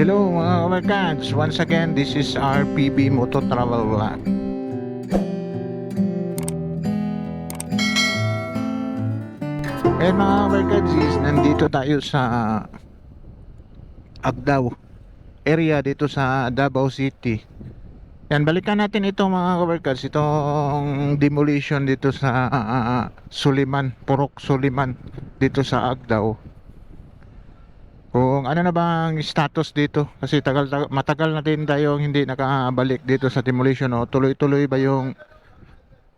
Hello mga kabarkads! Once again, this is our PB Moto Travel Vlog. Eh mga kabarkads, is nandito tayo sa Agdao area dito sa Davao City. Yan, balikan natin ito mga kabarkads, itong demolition dito sa ah, Suliman, Purok Suliman dito sa Agdao kung ano na bang status dito? Kasi tagal matagal na din tayong hindi nakabalik dito sa demolition o tuloy-tuloy ba yung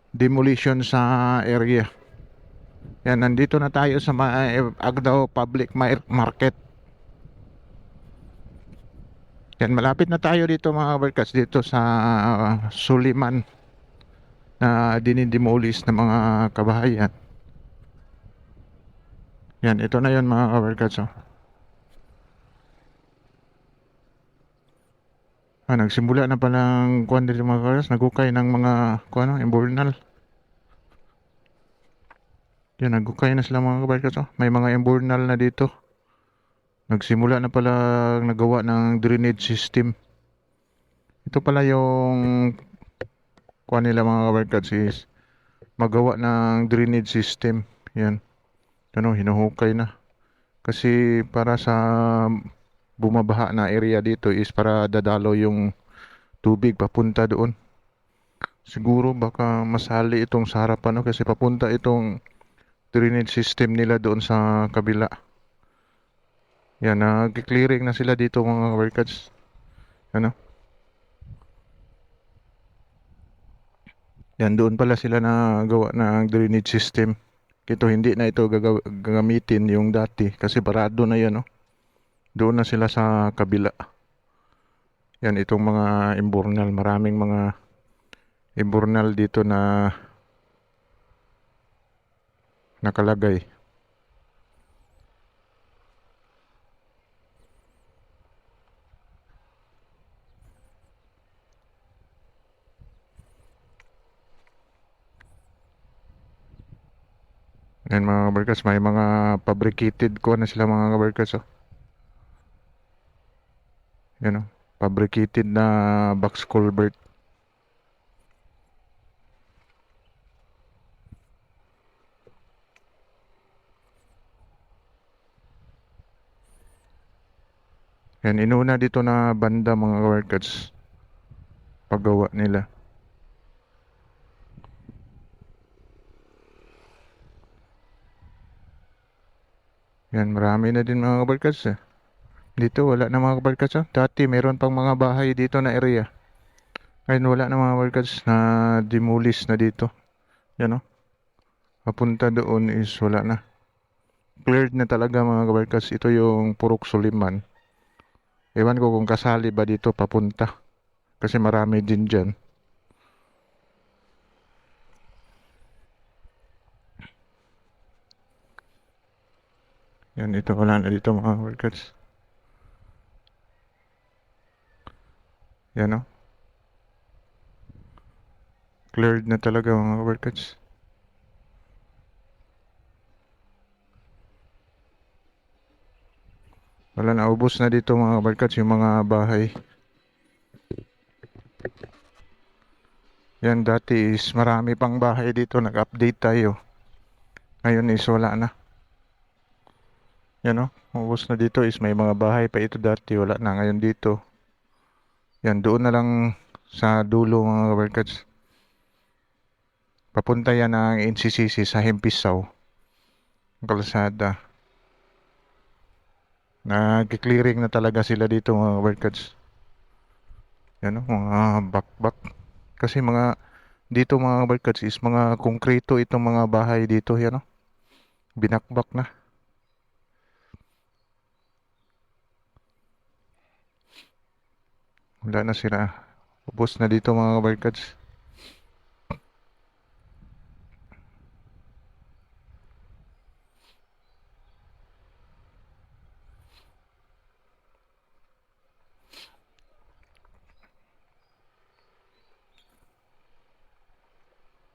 demolition sa area? Yan nandito na tayo sa eh, Agdao Public Mar- Market. Yan malapit na tayo dito mga kabarkas dito sa Suliman na dinidemolish ng mga kabahayan. Yan ito na yun mga kabarkas oh. Ah, nagsimula na palang kuan dito mga karas, nagukay ng mga kuan ano, emburnal. Yan, nagukay na sila mga kabarkas. Oh. May mga emburnal na dito. Nagsimula na pala nagawa ng drainage system. Ito pala yung kuan nila mga kabarkas is magawa ng drainage system. Yan. Ano, hinuhukay na. Kasi para sa bumabaha na area dito is para dadalo yung tubig papunta doon. Siguro baka masali itong sa harapan no? kasi papunta itong drainage system nila doon sa kabila. Yan, nag-clearing na sila dito mga workers. Ano? Yan, doon pala sila na gawa ng drainage system. Ito, hindi na ito gagamitin yung dati kasi parado na yan, no? Doon na sila sa kabila. Yan, itong mga imburnal. Maraming mga imburnal dito na nakalagay. Yan mga kabarkas, may mga fabricated ko na sila mga kabarkas. Oh. Yan oh, fabricated na box culvert. Yan, inuna dito na banda mga workers. Paggawa nila. Yan, marami na din mga workers eh. Dito wala na mga kabarkas ah. Dati meron pang mga bahay dito na area. Ngayon wala na mga kabarkas na demolish na dito. Yan oh. Papunta doon is wala na. Cleared na talaga mga kabarkas. Ito yung Purok Suliman. Ewan ko kung kasali ba dito papunta. Kasi marami din dyan. Yan, ito wala na dito mga kabarkas. Yan o. Cleared na talaga mga workers. Wala na, ubos na dito mga workers yung mga bahay. Yan dati is marami pang bahay dito. Nag-update tayo. Ngayon is wala na. Yan o. Ubos na dito is may mga bahay pa ito dati. Wala na ngayon dito. Yan, doon na lang sa dulo mga kabarkats. Papunta yan ng NCCC sa Hempisaw. Ang kalsada. Nag-clearing na talaga sila dito mga kabarkats. Yan o, mga bakbak. Kasi mga dito mga kabarkats is mga konkreto itong mga bahay dito. Yan o. Binakbak na. Wala na sila. Ubus na dito mga kabarkads.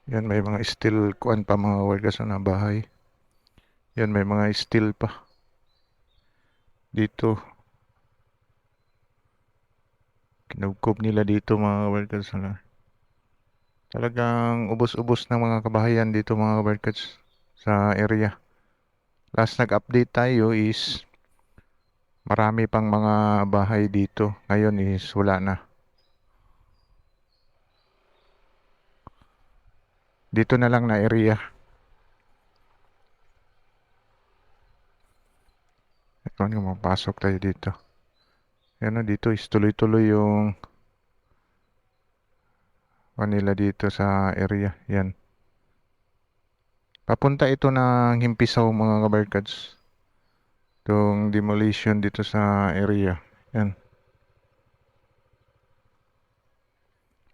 Yan, may mga steel kuan pa mga kabarkads na bahay. Yan, may mga steel pa. Dito. Kinubkob nila dito mga kabarkads. Wala. Talagang ubos-ubos ng mga kabahayan dito mga kabarkads sa area. Last nag-update tayo is marami pang mga bahay dito. Ngayon is wala na. Dito na lang na area. Ito nga, mapasok tayo dito. Yan na, dito is tuloy-tuloy yung Manila dito sa area. Yan. Papunta ito ng Himpisaw mga kabarkads. Itong demolition dito sa area. Yan.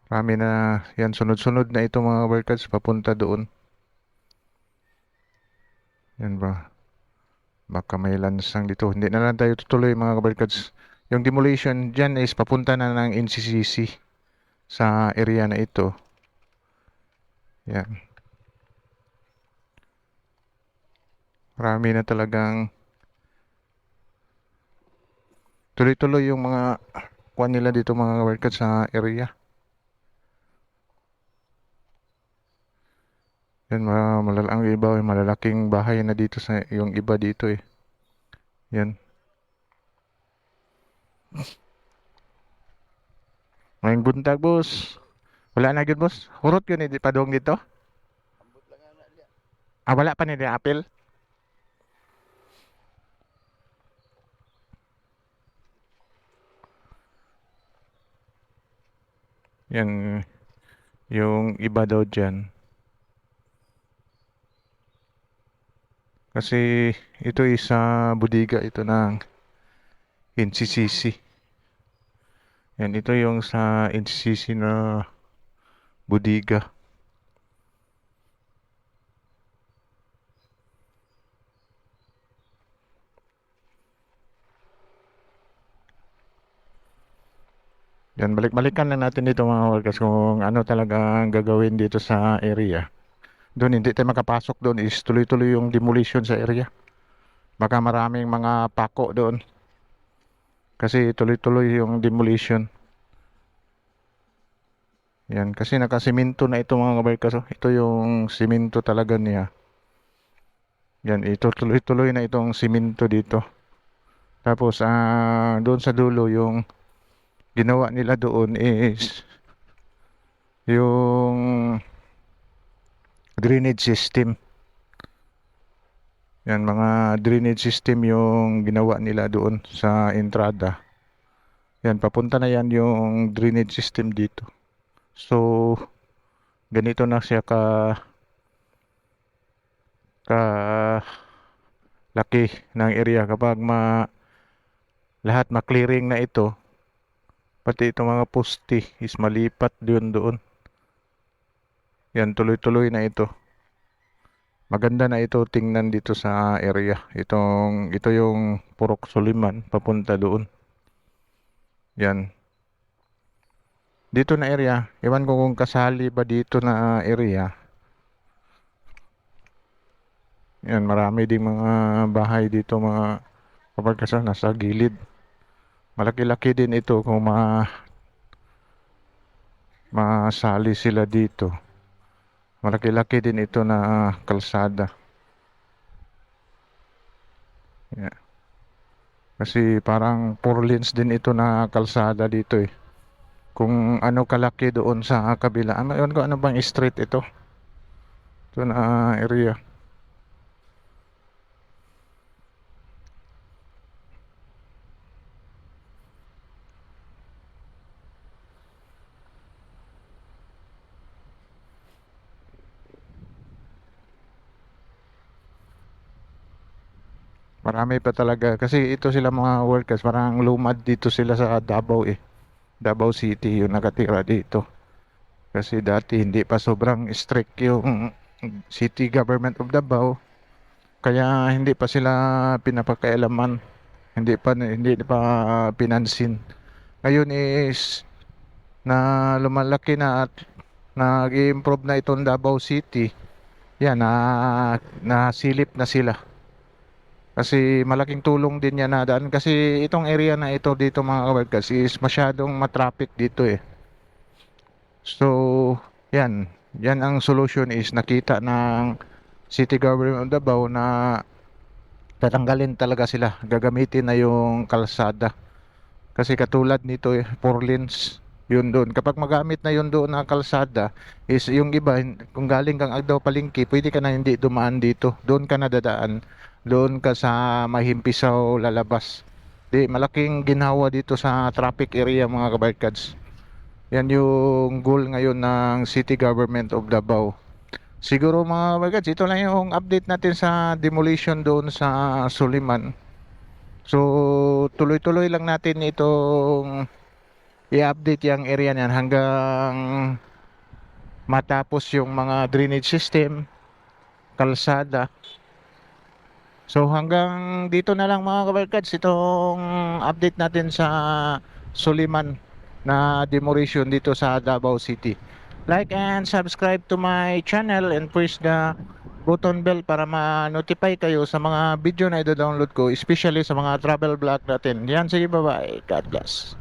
Marami na, yan, sunod-sunod na ito mga kabarkads, papunta doon. Yan ba? Baka may lansang dito. Hindi na lang tayo tutuloy mga kabarkads. Yung demolition dyan is papunta na ng NCCC sa area na ito. Yan. Marami na talagang tuloy-tuloy yung mga kuha nila dito mga kabarkads sa area. Yan, ma malal ang iba, malalaking bahay na dito sa yung iba dito eh. Yan. Ngayong buntag, boss. Wala na gyud boss. Hurot yun, hindi pa doong dito. Ah, wala pa ni apel. Yan, yung iba daw dyan. Kasi ito isa budiga ito ng NCCC. Yan, ito yung sa NCCC na budiga. Yan, balik-balikan lang natin dito mga workers kung ano talaga ang gagawin dito sa area. Doon hindi tayo makapasok doon is tuloy-tuloy yung demolition sa area. Baka maraming mga pako doon. Kasi tuloy-tuloy yung demolition. Yan, kasi nakasimento na ito mga kabarkas. oh. Ito yung simento talaga niya. Yan, ito tuloy-tuloy na itong simento dito. Tapos, ah, doon sa dulo, yung ginawa nila doon is yung drainage system. Yan, mga drainage system yung ginawa nila doon sa entrada. Yan, papunta na yan yung drainage system dito. So, ganito na siya ka ka laki ng area kapag ma lahat ma-clearing na ito pati itong mga poste is malipat doon doon yan tuloy-tuloy na ito maganda na ito tingnan dito sa area. Itong ito yung Purok Suliman papunta doon. Yan. Dito na area. Ewan ko kung kasali ba dito na area. Yan marami ding mga bahay dito mga kapag kasi nasa gilid. Malaki-laki din ito kung ma masali sila dito malaki-laki din ito na kalsada. Yeah. kasi parang 4 lanes din ito na kalsada dito eh. Kung ano kalaki doon sa kabila ano ano bang street ito? Ito na area Marami pa talaga kasi ito sila mga workers parang lumad dito sila sa Davao eh. Davao City yung nakatira dito. Kasi dati hindi pa sobrang strict yung City Government of Davao. Kaya hindi pa sila pinapakailaman. Hindi pa hindi pa pinansin. Ngayon is na lumalaki na at nag-improve na itong Davao City. Yan na nasilip na sila. Kasi malaking tulong din yan na daan. Kasi itong area na ito dito mga kabarkas is masyadong matraffic dito eh. So, yan. Yan ang solution is nakita ng City Government of Davao na tatanggalin talaga sila. Gagamitin na yung kalsada. Kasi katulad nito eh, four lanes yun doon. Kapag magamit na yun doon na kalsada, is yung iba, kung galing kang Agdao Palengke, pwede ka na hindi dumaan dito. Doon ka na dadaan. Doon ka sa Mahimpisaw lalabas. Di, malaking ginhawa dito sa traffic area mga kabarkads. Yan yung goal ngayon ng City Government of Davao. Siguro mga kabarkads, ito lang yung update natin sa demolition doon sa Suliman. So, tuloy-tuloy lang natin itong i-update yung area niyan hanggang matapos yung mga drainage system, kalsada. So hanggang dito na lang mga kabarkads itong update natin sa Suliman na demolition dito sa Davao City. Like and subscribe to my channel and press the button bell para ma-notify kayo sa mga video na i-download ko, especially sa mga travel vlog natin. Yan, sige bye-bye. God bless.